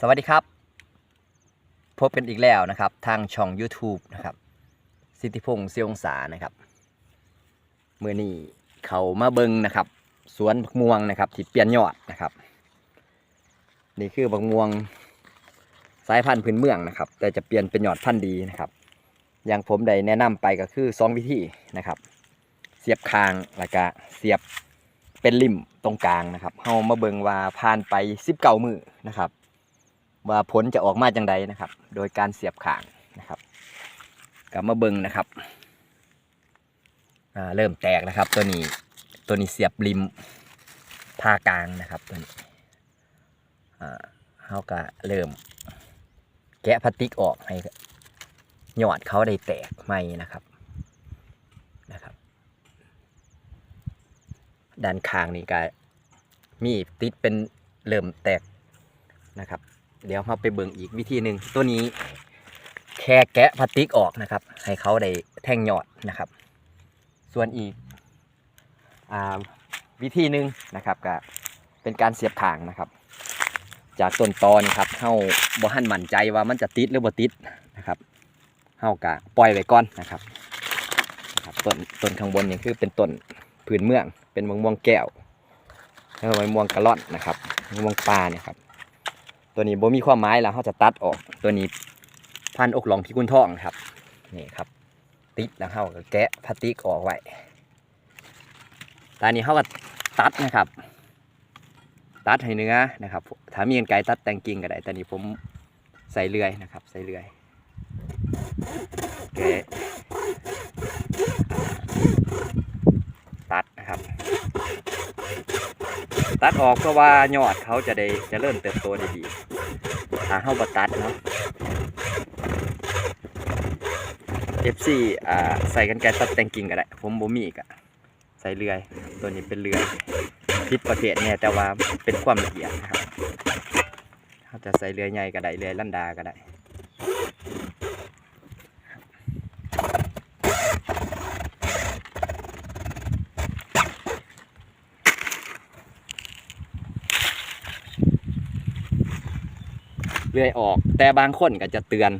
สวัสดีครับ พบกันอีกแล้วนะครับ ทางช่อง YouTube นะครับ สิทธิพงศ์เสียงศานะครับเมื่อนี้เขามาเบิงนะครับ สวนบักม่วงนะครับที่เปลี่ยนยอดนะครับ นี่คือบักม่วงสายพันธุ์พื้นเมืองนะครับ แต่จะเปลี่ยนเป็นยอดพันธุ์ดีนะครับ อย่างผมได้แนะนำไปก็คือสองวิธีนะครับ เสียบคางแล้วก็เสียบเป็นริมตรงกลางนะครับเฮามาเบิงว่าผ่านไป19มือนะครับ ว่าผลจะออกมาจังใดนะครับ โดยการเสียบขางนะครับกลับมาเบิงนะครับเริ่มแตกนะครับ ตัวนี้ตัวนี้เสียบริมผ่ากลางนะครับตัวนี้เขาก็เริ่ม แกะพลาสติกออกให้หยอดเขาได้แตกใหมนะครับนะครับด้านข้างนี่ก็มีติดเป็นเริ่มแตกนะครับ เดี๋ยวเราไปเบิ่งอีกวิธีหนึ่งตัวนี้ แค่แกะพลาสติกออกนะครับ ให้เขาได้แท่งหยอดนะครับ ส่วนอีกอวิธีหนึ่งนะครับก็เป็นการเสียบถางนะครับ จากต้นตอนครับเฮาบ่หันมั่นใจว่ามันจะติดหรือบ่ติดนะครับเฮากะปล่อยไว้ก่อนนะครับครับต้นต้นข้างบนนี่คือเป็นต้นผืนเมือง เป็นมะม่วงแก้วแล้วก็มะม่วงกะล่อนนะครับมะม่วงปลาเนี่ยครับ ตัวนี้บ่มีความหมายแล้วเขาจะตัดออกตัวนี้พันอกหลองพิกุลทองครับนี่ครับ ติดแล้วเขาก็แกะพลาสติกออกไว้ตอนนี้เขาก็ตัดนะครับ ตัดให้เนื้อนะครับถ้ามีกันไกตัดแต่งกิ่งก็ได้แต่นี้ผมใส่เลื่อยนะครับ ใส่เลื่อยแกะตัดนะครับ ตัดออกเพราะว่ายอดเขาจะได้จะเริ่มเติบโตได้ดีถ้าเข้าบัตัดเนาะ FC อ่าใส่กันไกรตัดแต่งกิ่งก็ได้ผมบ่มีอีกอะใส่เลื่อย ตัวนี้เป็นเลื่อยพิษประเภทเนี่ยแต่ว่าเป็นความละเอียดนะครับเขาจะใส่เลื่อยใหญ่ก็ได้เลื่อยลันดาก็ได้ เลื่อยออก แต่บางคนก็จะเตือน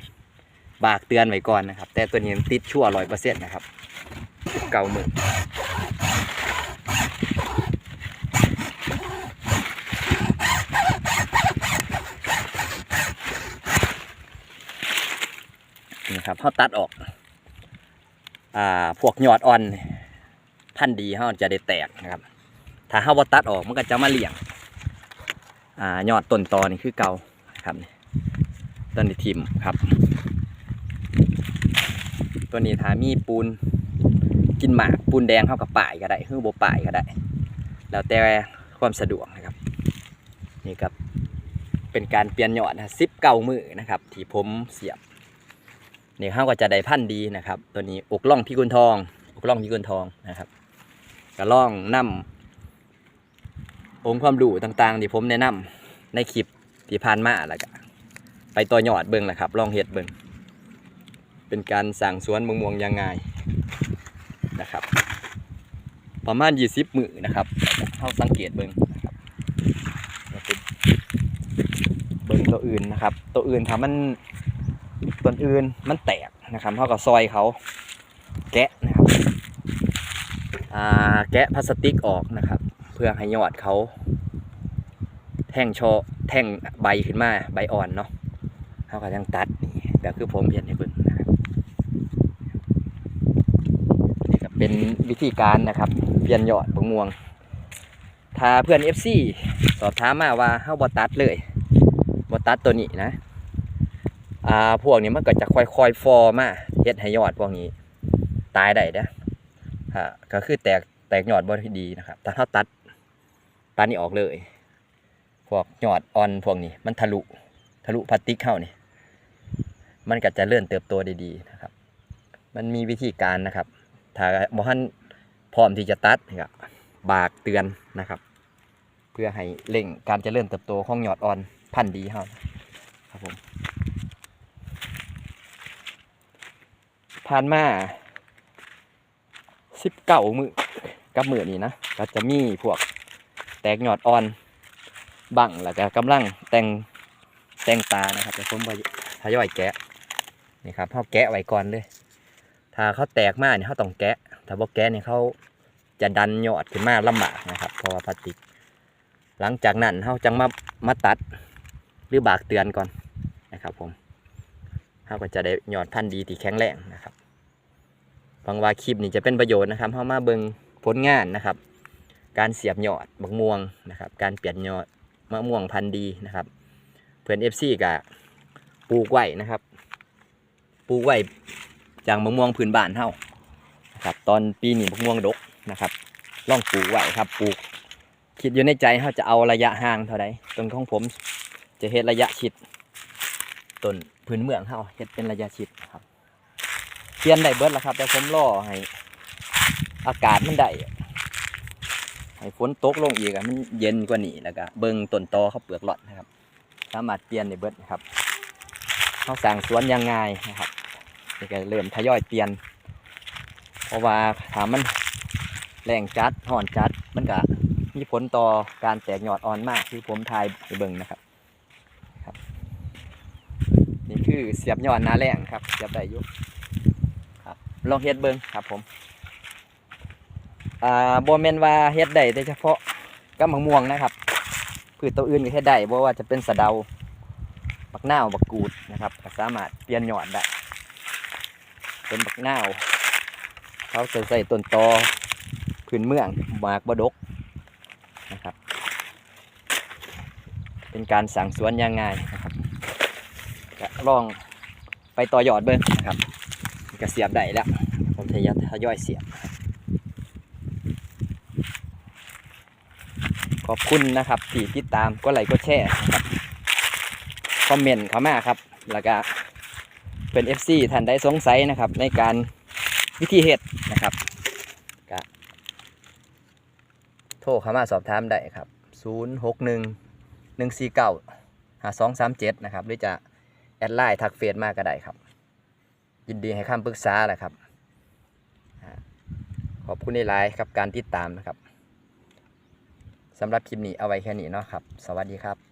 บากเตือนไว้ก่อนนะครับ แต่ตัวนี้ติดชั่วร้อยเปอร์เซ็นต์นะครับ เก่ามือนี่ครับเขาตัดออก อ่า พวกยอดอ่อน พันดีเขาจะได้แตกนะครับ ถ้าเขาบตัดออกมันก็จะมาเหลี่ยง อ่า ยอดต้นตอนี่คือเก่าครับนี่ ต้นนี้ทิมครับ ตัวนี้ถามีปูนกินหมากปูนแดงเข้ากับป่ายก็ได้คือโบป่ายก็ได้ แล้วแต่ความสะดวกนะครับนี่ครับเป็นการเปลี่ยนหยอดนะซิปเก่ามือนะครับที่ผมเสียบนี่เขาก็จะได้พันธุ์ดีนะครับ ตัวนี้อกล่องพิกุลทองอกล่องพิกุลทองนะครับกระล่องน้ำองค์ความรู้ต่างๆที่ผมแนะนำในคลิปที่ผ่านมาแล้วก็ ไปต่อยอดเบิ่งแหละครับลองเฮ็ดเบิ่งเป็นการสั่งสวนมะม่วงยังไงนะครับ ประมาณ20มือนะครับเข้าสังเกตเบิ่งนะครับเบิ่งตัวอื่นนะครับ ตัวอื่นถ้ามันตัวอื่นมันแตกนะครับเท่ากับซอยเขาแกะนะครับแกะพลาสติกออกนะครับ เพื่อให้ยอดเขา แท่งโชอแท่งใบขึ้นมาใบอ่อนเนาะ เขาก็ยังตัดนี่แบบคือผมเห็นให้เบิ่งนะครับนี่ก็เป็นวิธีการนะครับเปลี่ยนยอดบะม่วง ถ้าเพื่อน FC สอบถามมาว่าเฮาบ่ตัดเลยบ่ตัดตัวนี้นะอ่าพวกนี้มันก็จะค่อยๆฟอมาเฮ็ดให้ยอดพวกนี้ ตายได้เด้อฮะก็คือแตกแตกยอดบ่ดีนะครับแต่ถ้าตัดตัดนี่ออกเลย พวกยอดอ่อนพวกนี้มันทะลุทะลุพลาสติกเข้านี่ มันก็จะเลื่อนเติบโตได้ดีนะครับ มันมีวิธีการนะครับ ถ้าบ่ทันพร้อมที่จะตัดนะครับบากเตือนนะครับ เพื่อให้เร่งการเจริญเติบโตของยอดอ่อนพันธุ์ดีเฮาครับผมผ่านมาสิบเก้ามือกับมือนี้นะก็จะมีพวกแตกยอดอ่อนบังแล้วก็กำลังแต่งแต่งตานะครับแต่ผมว่าทยอยแกะ นี่ครับเขาแกะไว้ก่อนเลย ถ้าเขาแตกมากเนี่ยเขาต้องแกะ ถ้าบ่แกะเนี่ยเขาจะดันยอดขึ้นมาลำบากนะครับ เพราะว่าพลาสติก หลังจากนั้นเขาจังมามาตัดหรือบากเตือนก่อนนะครับ ผมเขาก็จะได้ยอดพันธุ์ดีที่แข็งแรงนะครับหวังว่าคลิปนี้จะเป็นประโยชน์นะครับเขามาเบิ่งผลงานนะครับ การเสียบยอดมะม่วงนะครับ การเปลี่ยนยอดมะม่วงพันธุ์ดีนะครับ เพื่อนเอฟซีก็ปลูกไว้นะครับ ปลูกไว้จากมะม่วงพื้นบ้านเฮานะครับตอนปีนี้มะม่วงดกนะครับล่องปลูกไว้ครับปลูก คิดอยู่ในใจเฮาจะเอาระยะห่างเท่าใดต้นของผมจะเฮ็ดระยะชิดต้นพื้นเมืองเฮาเฮ็ดเป็นระยะชิดครับเปลี่ยนได้เบิดแล้วครับ แต่ผมรอให้ อากาศมันได้ให้ฝนตกลงอีกอะมันเย็นกว่านี้แล้วก็เบิ่งต้นตอเขาเปลือกหลอดนะครับ สามารถเปลี่ยนได้เบิดนะครับ เขาสั่งสวนยังง่ายนะครับนี่ก็เริ่มทยอยเปลี่ยน เพราะว่าถามมันแรงจัดห่อนจัดมันก็มีผลต่อการแตกยอดอ่อนมากที่ผมทายเบิ่งนะครับครับ นี่คือเสียบยอดนาแรงครับเสียบได้ยุครับลองเฮ็ดเบิ่งครับผมอ่าโบเมนว่าเฮ็ดได้แต่เฉพาะกับมะม่วงนะครับพืชตัวอื่นก็เฮ็ดได้บ่ว่าจะเป็นสะเดา บักหน้าวบักกูดนะครับก็สามารถเปลี่ยนหยอดได้เป็นบักหน้าวเขาจะใส่ต้นตอพื้นเมืองหมากบดกนะครับ เป็นการสั่งสวนยังง่ายนะครับก็ลองไปต่อยอดเบิ้งนะครับก็เสียบได้แล้วผมทยอยทยอยเสียบขอบคุณนะครับที่ติดตามก็ไลค์ก็แชร์นะครับ คอมเมนต์เข้ามาครับ แล้วก็เป็น FC ท่านใดสงสัยนะครับ ในการวิธีเฮ็ดนะครับก็โทรเข้ามาสอบถามได้ครับ 061 149 5237 นะครับ หรือจะแอดไลน์ทักเฟซมาก็ได้ครับ ยินดีให้คำปรึกษาแหละครับ ขอบคุณในไลน์ครับการติดตามนะครับสำหรับคลิปนี้เอาไว้แค่นี้เนาะครับ สวัสดีครับ